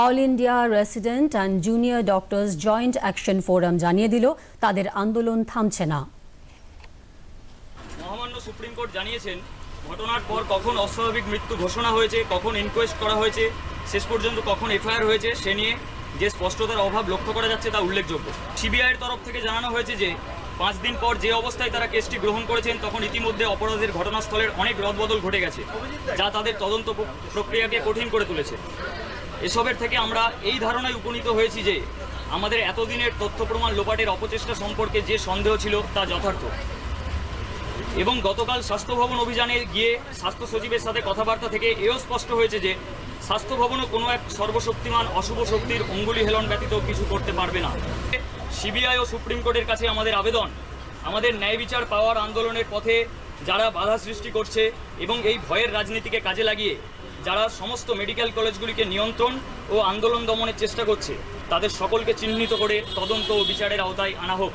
All India resident and junior doctors joint action forum জানিয়ে দিল, তাদের আন্দোলন থামছে না। মহামান্য সুপ্রিম কোর্ট জানিয়েছেন, ঘটনার পর কখন অস্বাভাবিক মৃত্যু ঘোষণা হয়েছে, কখন ইনকোয়েস্ট করা হয়েছে, শেষ পর্যন্ত কখন এফআইআর হয়েছে, সে নিয়ে যে স্পষ্টতার অভাব লক্ষ্য করা যাচ্ছে তা উল্লেখযোগ্য। সিবিআইয়ের তরফ থেকে জানানো হয়েছে যে, পাঁচ দিন পর যে অবস্থায় তারা কেসটি গ্রহণ করেছেন, তখন ইতিমধ্যে অপরাধের ঘটনাস্থলের অনেক রদবদল ঘটে গেছে, যা তাদের তদন্ত প্রক্রিয়াকে কঠিন করে তুলেছে। এসবের থেকে আমরা এই ধারণায় উপনীত হয়েছি যে আমাদের এতদিনের তথ্য প্রমাণ লোপাটের অপচেষ্টা সম্পর্কে যে সন্দেহ ছিল তা যথার্থ। এবং গতকাল স্বাস্থ্য ভবন অভিযানে গিয়ে স্বাস্থ্য সচিবের সাথে কথাবার্তা থেকে এও স্পষ্ট হয়েছে যে স্বাস্থ্য ভবনও কোনো এক সর্বশক্তিমান অশুভ শক্তির অঙ্গুলি হেলন ব্যতীত কিছু করতে পারবে না। সিবিআই ও সুপ্রিম কোর্টের কাছে আমাদের আবেদন, আমাদের ন্যায় বিচার পাওয়ার আন্দোলনের পথে যারা বাধা সৃষ্টি করছে এবং এই ভয়ের রাজনীতিকে কাজে লাগিয়ে যারা সমস্ত মেডিকেল কলেজগুলিকে নিয়ন্ত্রণ ও আন্দোলন দমনের চেষ্টা করছে, তাদের সকলকে চিহ্নিত করে তদন্ত ও বিচারের আওতায় আনা হোক।